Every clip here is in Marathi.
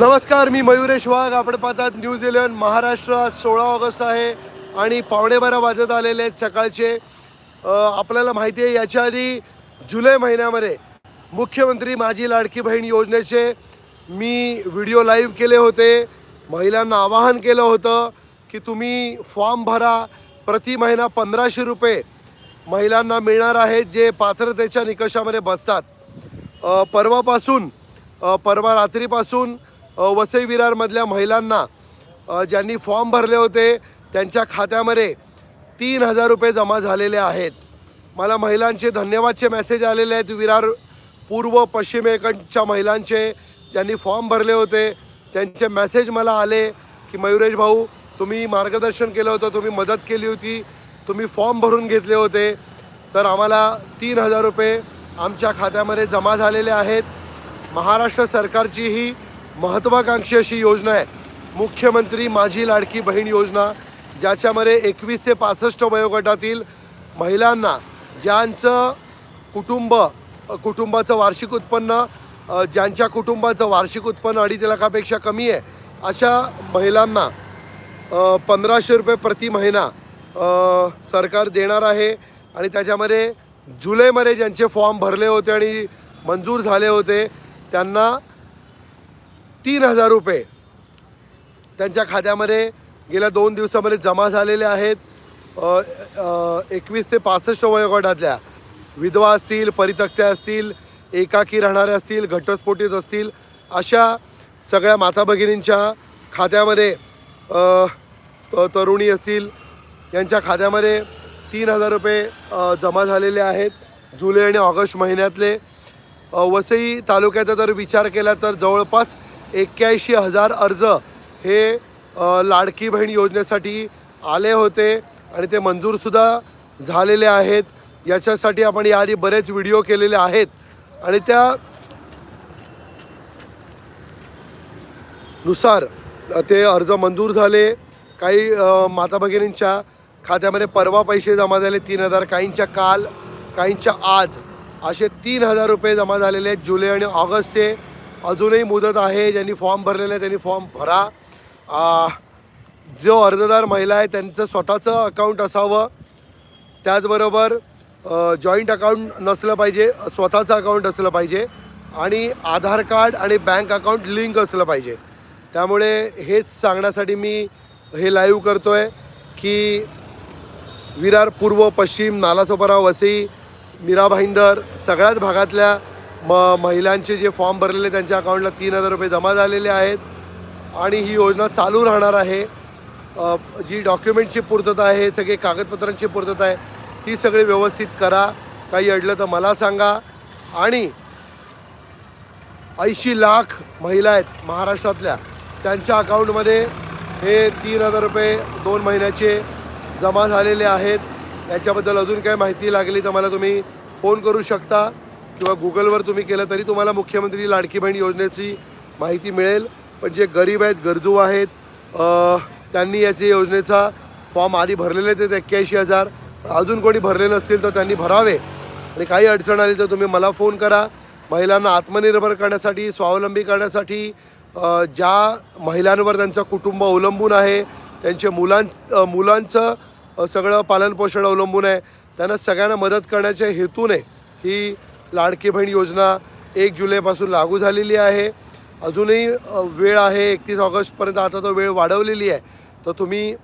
नमस्कार मी मयुरेश वाघ. आपण पाहतात न्यूज इलेव्हन महाराष्ट्र. आज सोळा ऑगस्ट आहे आणि पावणे बारा वाजत आलेले आहेत सकाळचे. आपल्याला माहिती आहे याच्या आधी जुलै महिन्यामध्ये मुख्यमंत्री माझी लाडकी बहीण योजनेचे मी व्हिडिओ लाईव्ह केले होते. महिलांना आवाहन केलं होतं की तुम्ही फॉर्म भरा प्रति महिना पंधराशे रुपये महिलांना मिळणार आहेत जे पात्रतेच्या निकषामध्ये बसतात. परवापासून परवा रात्रीपासून वसई विरारमधल्या महिलांना ज्यांनी फॉर्म भरले होते त्यांच्या खात्यामध्ये तीन हजार रुपये जमा झालेले आहेत. मला महिलांचे धन्यवादचे मेसेज आलेले आहेत. विरार पूर्व पश्चिमेकडच्या महिलांचे ज्यांनी फॉर्म भरले होते त्यांचे मेसेज मला आले की मयुरेश भाऊ तुम्ही मार्गदर्शन केलं होतं तुम्ही मदत केली होती तुम्ही फॉर्म भरून घेतले होते तर आम्हाला तीन हजार रुपये आमच्या खात्यामध्ये जमा झालेले आहेत. महाराष्ट्र सरकारची ही महत्त्वाकांक्षी अशी योजना आहे. मुख्यमंत्री माझी लाडकी बहीण योजना ज्याच्यामध्ये एकवीस ते पासष्ट वयोगटातील महिलांना ज्यांचं कुटुंब कुटुंबाचं वार्षिक उत्पन्न ज्यांच्या कुटुंबाचं वार्षिक उत्पन्न अडीच लाखापेक्षा कमी आहे अशा महिलांना पंधराशे रुपये प्रति महिना सरकार देणार आहे. आणि त्याच्यामध्ये जुलैमध्ये ज्यांचे फॉर्म भरले होते आणि मंजूर झाले होते त्यांना तीन हजार रुपये. त्यांच्या खात्यामध्ये गेल्या दोन दिवसामध्ये जमा झालेले आहेत एकवीस ते पासष्ट वयोगटातल्या. विधवा असतील परितक्त्या असतील एकाकी राहणाऱ्या असतील घटस्फोटीत असतील अशा सगळ्या माता भगिनींच्या खात्यामध्ये तरुणी असतील यांच्या खात्यामध्ये तीन हजार रुपये जमा झालेले आहेत जुलै आणि ऑगस्ट महिन्यातले. वसई तालुक्याचा जर विचार केला तर जवळपास एक्क्याऐंशी हजार अर्ज हे लाडकी बहीण योजनेसाठी आले होते आणि ते मंजूरसुद्धा झालेले आहेत. याच्यासाठी आपण याआधी बरेच व्हिडिओ केलेले आहेत. आणि त्या नुसार ते अर्ज मंजूर झाले. काही माता भगिनींच्या खात्यामध्ये परवा पैसे जमा झाले तीन हजार. काहींच्या काल काहींच्या आज असे तीन हजार रुपये जमा झालेले आहेत जुलै आणि ऑगस्टचे. अजूनही मुदत आहे. ज्यांनी फॉर्म भरलेला आहे त्यांनी फॉर्म भरा. आ, जो अर्जदार महिला आहे त्यांचं स्वतःचं अकाउंट असावं. त्याचबरोबर जॉईंट अकाउंट नसलं पाहिजे स्वतःचं अकाउंट असलं पाहिजे आणि आधार कार्ड आणि बँक अकाउंट लिंक असलं पाहिजे. त्यामुळे हेच सांगण्यासाठी मी हे लाईव्ह करतो आहे की विरार पूर्व पश्चिम नालासोपारा वसई मीरा भाईंदर सगळ्याच भागातल्या म महिलांचे जे फॉर्म भरलेले त्यांच्या अकाउंटला तीन हजार रुपये जमा झालेले आहेत. आणि ही योजना चालू राहणार आहे. जी डॉक्युमेंटची पूर्तता आहे सगळे कागदपत्रांची पूर्तता आहे ती सगळी व्यवस्थित करा. काही अडलं तर मला सांगा. आणि ऐंशी लाख महिला आहेत महाराष्ट्रातल्या त्यांच्या अकाउंटमध्ये हे तीन हजार रुपये दोन महिन्याचे जमा झालेले आहेत. याच्याबद्दल अजून काही माहिती लागली तर मला तुम्ही फोन करू शकता. किंवा गुगलवर तुम्ही केलं तरी तुम्हाला मुख्यमंत्री लाडकी बहीण योजनेची माहिती मिळेल. पण जे गरीब आहेत गरजू आहेत त्यांनी याची योजनेचा फॉर्म आधी भरलेले आहेत एक्क्याऐंशी हजार. अजून कोणी भरले नसतील तर त्यांनी भरावे. आणि काही अडचण आली तर तुम्ही मला फोन करा. महिलांना आत्मनिर्भर करण्यासाठी स्वावलंबी करण्यासाठी ज्या महिलांवर त्यांचं कुटुंब अवलंबून आहे त्यांचे मुलां मुलांचं सगळं पालनपोषण अवलंबून आहे त्यांना सगळ्यांना मदत करण्याच्या हेतूने ही लाडकी बहीण योजना एक जुलैपासून लागू झालेली आहे. अजूनही वेळ आहे एकतीस ऑगस्टपर्यंत आता तो वेळ वाढवलेली आहे. तर तुम्ही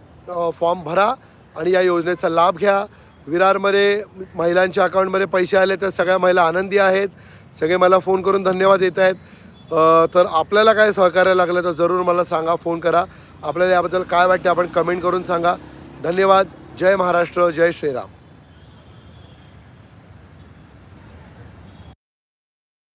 फॉर्म भरा आणि या योजनेचा लाभ घ्या. विरारमध्ये महिलांच्या अकाउंटमध्ये पैसे आले तर सगळ्या महिला आनंदी आहेत. सगळे मला फोन करून धन्यवाद देत आहेत. तर आपल्याला काय सहकार्य लागलं तर जरूर मला सांगा फोन करा. आपल्याला याबद्दल काय वाटते आपण कमेंट करून सांगा. धन्यवाद. जय महाराष्ट्र जय श्रीराम.